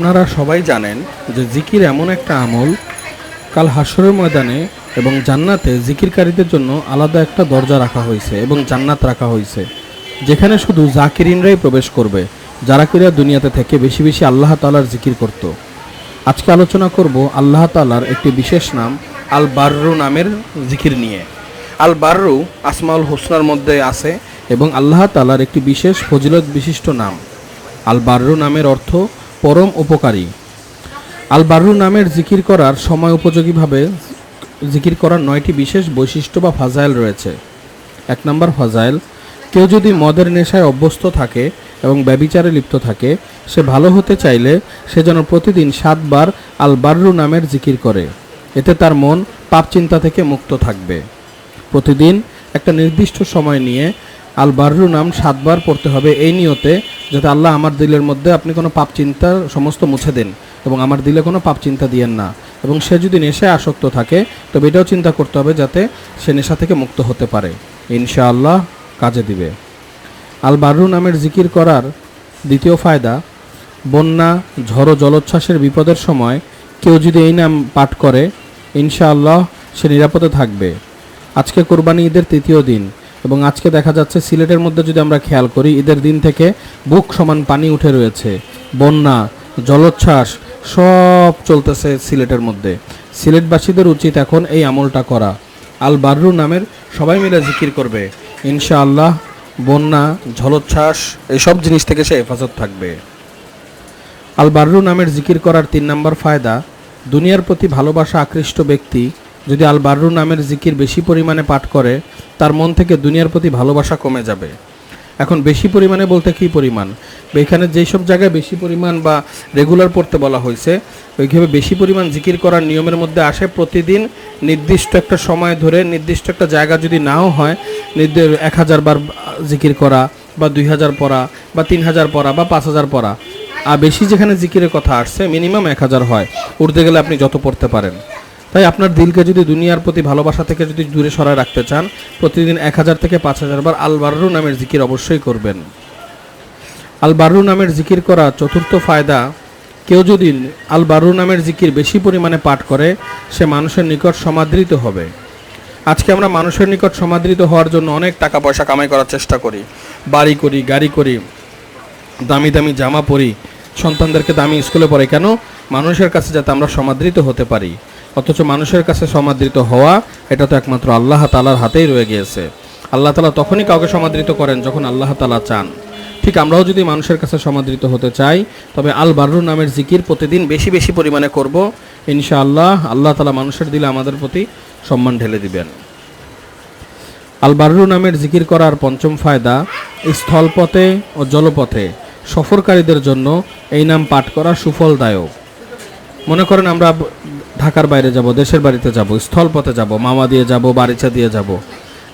আপনারা সবাই জানেন যে জিকির এমন একটা আমল, কাল হাসরের ময়দানে এবং জান্নাতে জিকিরকারীদের জন্য আলাদা একটা দরজা রাখা হয়েছে এবং জান্নাত রাখা হয়েছে, যেখানে শুধু জাকিরিনরাই প্রবেশ করবে, যারা কিরা দুনিয়াতে থেকে বেশি বেশি আল্লাহ তালার জিকির করত। আজকে আলোচনা করব আল্লাহ তালার একটি বিশেষ নাম আল বার্রু নামের জিকির নিয়ে। আল বার্রু আসমাউল হোসনার মধ্যে আছে এবং আল্লাহ তালার একটি বিশেষ ফজিলত বিশিষ্ট নাম। আল বার্রু নামের অর্থ পরম উপকারী। আল বার্রু নামের জিকির করার সময় উপযোগীভাবে জিকির করার নয়টি বিশেষ বৈশিষ্ট্য বা ফাজাইল রয়েছে। এক নম্বর ফাজাইল, কেউ যদি মদের নেশায় অভ্যস্ত থাকে এবং ব্যবিচারে লিপ্ত থাকে, সে ভালো হতে চাইলে সে যেন প্রতিদিন সাতবার আল বার্রু নামের জিকির করে। এতে তার মন পাপ চিন্তা থেকে মুক্ত থাকবে। প্রতিদিন একটা নির্দিষ্ট সময় নিয়ে আল বার্রু নাম সাতবার পড়তে হবে এই নিয়তে যাতে আল্লাহ আমার দিলের মধ্যে আপনি কোনো পাপ চিন্তার সমস্ত মুছে দেন এবং আমার দিলে কোনো পাপ চিন্তা দিয়েন না, এবং সে যদি নেশায় আসক্ত থাকে, তবে এটাও চিন্তা করতে হবে যাতে সে নেশা থেকে মুক্ত হতে পারে। ইনশাআল্লাহ কাজে দিবে। আল বার্রু নামের জিকির করার দ্বিতীয় ফায়দা, বন্যা, ঝড়ো জলোচ্ছ্বাসের বিপদের সময় কেউ যদি এই নাম পাঠ করে, ইনশাআল্লাহ সে নিরাপদে থাকবে। আজকে কোরবানি ঈদের তৃতীয় দিন। এবং আজকে দেখা যাচ্ছে সিলেটের মধ্যে যদি আমরা খেয়াল করি, ঈদের দিন থেকে বুক সমান পানি উঠে রয়েছে, বন্যা, জলোচ্ছ্বাস, সব চলতেছে সিলেটের মধ্যে। সিলেটবাসীদের উচিত এখন এই আমলটা করা। আল বার্রু নামের সবাই মিলে জিকির করবে। ইনশাআল্লাহ বন্যা, জলোচ্ছ্বাস, এসব জিনিস থেকে সে হেফাজত থাকবে। আল বার্রু নামের জিকির করার তিন নম্বর ফায়দা, দুনিয়ার প্রতি ভালোবাসা আকৃষ্ট ব্যক্তি যদি আল বার্রু নামের জিকির বেশি পরিমাণে পাঠ করে, তার মন থেকে দুনিয়ার প্রতি ভালোবাসা কমে যাবে। এখন বেশি পরিমাণে বলতে কী পরিমাণ? এখানে যেই সব জায়গায় বেশি পরিমাণ বা রেগুলার পড়তে বলা হয়েছে, ওইভাবে বেশি পরিমাণ জিকির করার নিয়মের মধ্যে আসে প্রতিদিন নির্দিষ্ট একটা সময় ধরে, নির্দিষ্ট একটা জায়গা যদি নাও হয়, নির্দিষ্ট এক হাজার বার জিকির করা বা দুই হাজার পড়া বা তিন হাজার পড়া বা পাঁচ হাজার পড়া। আর বেশি যেখানে জিকিরের কথা আসছে, মিনিমাম এক হাজার হয়। উঠতে গেলে আপনি যত পড়তে পারেন। তাই আপনার দিলকে যদি দুনিয়ার প্রতি ভালোবাসা থেকে যদি দূরে সরায় রাখতে চান, প্রতিদিন এক হাজার থেকে পাঁচ হাজার বার আল বার্রু নামের জিকির অবশ্যই করবেন। আল বার্রু নামের জিকির করা চতুর্থ ফায়দা, কেউ যদি আল বার্রু নামের জিকির বেশি পরিমাণে পাঠ করে, সে মানুষের নিকট সমাদৃত হবে। আজকে আমরা মানুষের নিকট সমাদৃত হওয়ার জন্য অনেক টাকা পয়সা কামাই করার চেষ্টা করি। বাড়ি করি, গাড়ি করি, দামি দামি জামা পরি, সন্তানদেরকে দামি স্কুলে পড়ে কেন? মানুষের কাছে যাতে আমরা সমাদৃত হতে পারি। অথচ মানুষের কাছে সমাদৃত হওয়া, এটা তো একমাত্র আল্লাহ তালার হাতেই রয়ে গিয়েছে। আল্লাহ তালা তখনই কাউকে সমাদৃত করেন যখন আল্লাহ তালা চান। ঠিক আমরাও যদি মানুষের কাছে সমাদৃত হতে চাই, তবে আল বার্রু নামের জিকির প্রতিদিন বেশি বেশি পরিমাণে করব। ইনশাআল্লাহ আল্লাহ তালা মানুষের দিলে আমাদের প্রতি সম্মান ঢেলে দিবেন। আল বার্রু নামের জিকির করার পঞ্চম ফায়দা, স্থলপথে ও জলপথে সফরকারীদের জন্য এই নাম পাঠ করা সুফলদায়ক। মনে করেন আমরা ঢাকার বাইরে যাব, দেশের বাড়িতে যাব, স্থলপথে যাব, মামা দিয়ে যাব, বারিচা দিয়ে যাব।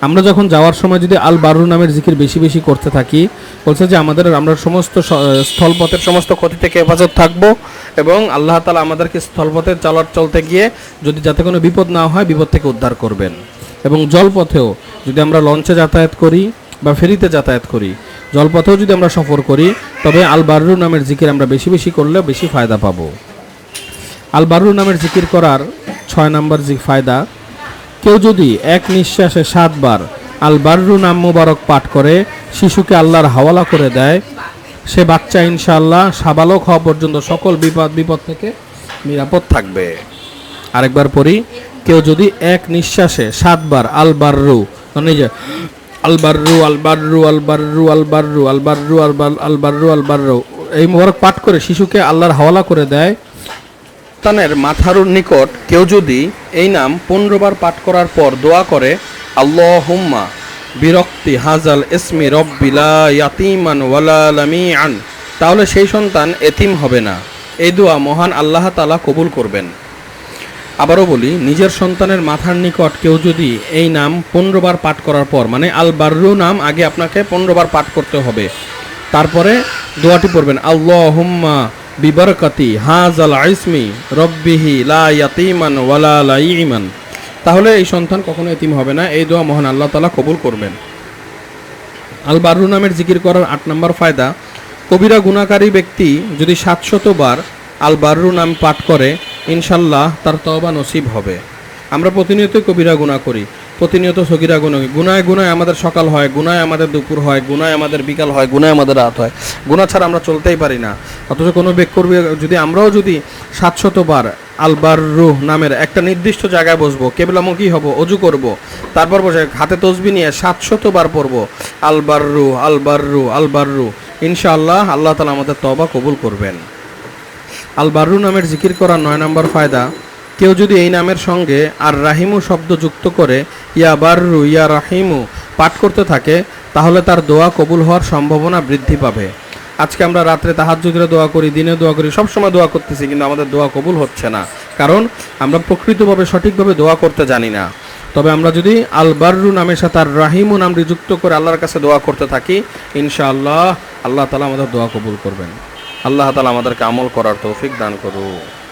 আমরা যখন যাওয়ার সময় যদি আল বারু নামের জিকির বেশি বেশি করতে থাকি, বলছে যে আমাদের আমরা সমস্ত স্থলপথের সমস্ত ক্ষতি থেকে হেফাজত থাকব এবং আল্লাহ তালা আমাদেরকে স্থলপথে চলার চলতে গিয়ে যদি যাতে কোনো বিপদ না হয়, বিপদ থেকে উদ্ধার করবেন। এবং জলপথেও যদি আমরা লঞ্চে যাতায়াত করি বা ফেরিতে যাতায়াত করি, জলপথেও যদি আমরা সফর করি, তবে আল বারু নামের জিকির আমরা বেশি বেশি করলে বেশি ফায়দা পাবো। আল বারু নামের জিকির করার ছয় নম্বর জি ফায়দা, কেউ যদি এক নিঃশ্বাসে সাতবার আল বাররু নাম মোবারক পাঠ করে, শিশুকে আল্লাহর হাওয়ালা করে দেয়, সে বাচ্চা ইনশাআল্লাহ সাবালক হওয়া পর্যন্ত সকল বিপদ বিপদ থেকে নিরাপদ থাকবে। আরেকবার পড়ি, কেউ যদি এক নিঃশ্বাসে সাতবার আল বাররু মানে যে আল বাররু আল বাররু আল বাররু আল বাররু আল বাররু আল বাররু আল বাররু এই মোবারক পাঠ করে শিশুকে আল্লাহর হাওয়ালা করে দেয় সন্তানের মাথার নিকট কেউ যদি এই নাম পনেরো বার পাঠ করার পর দোয়া করে আল্লাহ হুম্মা বিরক্তি হাজাল ইসমি রব্বিলা ইয়াতিমান আন তাহলে সেই সন্তান এতিম হবে না। এই দোয়া মহান আল্লাহ তালা কবুল করবেন। আবারও বলি, নিজের সন্তানের মাথার নিকট কেউ যদি এই নাম পনেরো বার পাঠ করার পর মানে আল বার্রু নাম আগে আপনাকে পনেরো বার পাঠ করতে হবে। তারপরে দোয়াটি পড়বেন আল্লাহ হুম্মা বিবরকাতি হাজ আল আইসমি রব্বিহি লা ইয়াতিমান ওয়ালা লাইমান তাহলে এই সন্তান কখনো এতিম হবে না, এই দোয়া মহান আল্লাহ তালা কবুল করবেন। আল বাররু নামের জিকির করার আট নম্বর ফায়দা, কবিরা গুণাকারী ব্যক্তি যদি সাতশত বার আল বাররু নাম পাঠ করে, ইনশাল্লাহ তার তওবা নসিব হবে। আমরা প্রতিনিয়ত কবিরা গুণা করি। প্রতিনিয়ত সগিরা গুণা গুনায় গুনায় আমাদের সকাল হয়, গুনায় আমাদের দুপুর হয়, গুনায় আমাদের বিকাল হয়, গুনায় আমাদের রাত হয়। গুণা ছাড়া আমরা চলতেই পারি না। অথচ কোনো করবে যদি আমরাও যদি সাতশতবার আলবার রুহ নামের একটা নির্দিষ্ট জায়গায় বসবো কেবলামুখী হব? অজু করব। তারপর বসে হাতে তসবি নিয়ে সাতশতবার পড়ব, আলবার রু আলবার রু আলবার রু ইনশাআল্লাহ আল্লাহ তালা আমাদের তবা কবুল করবেন। আল বাররু নামের জিকির করার নয় নম্বর ফায়দা কেউ যদি এই নামের সঙ্গে আর রাহিমু শব্দ যুক্ত করে, ইয়া বাররু, ইয়া রাহিমু, পাঠ করতে থাকে, তাহলে তার দোয়া কবুল হওয়ার সম্ভাবনা বৃদ্ধি পাবে। আজকে আমরা রাত্রে তাহার তাহাজ্জুদের দোয়া করি দিনে দোয়া করি, সবসময় দোয়া করতেছি, কিন্তু আমাদের দোয়া কবুল হচ্ছে না। কারণ আমরা প্রকৃতভাবে সঠিকভাবে দোয়া করতে জানি না। তবে আমরা যদি আল বাররু নামের সাথে আর রাহিমু নামটি যুক্ত করে আল্লাহর কাছে দোয়া করতে থাকি, ইনশাআল্লাহ আল্লাহ তালা আমাদের দোয়া কবুল করবেন। আল্লাহ তালা আমাদেরকে আমল করার তৌফিক দান করুক।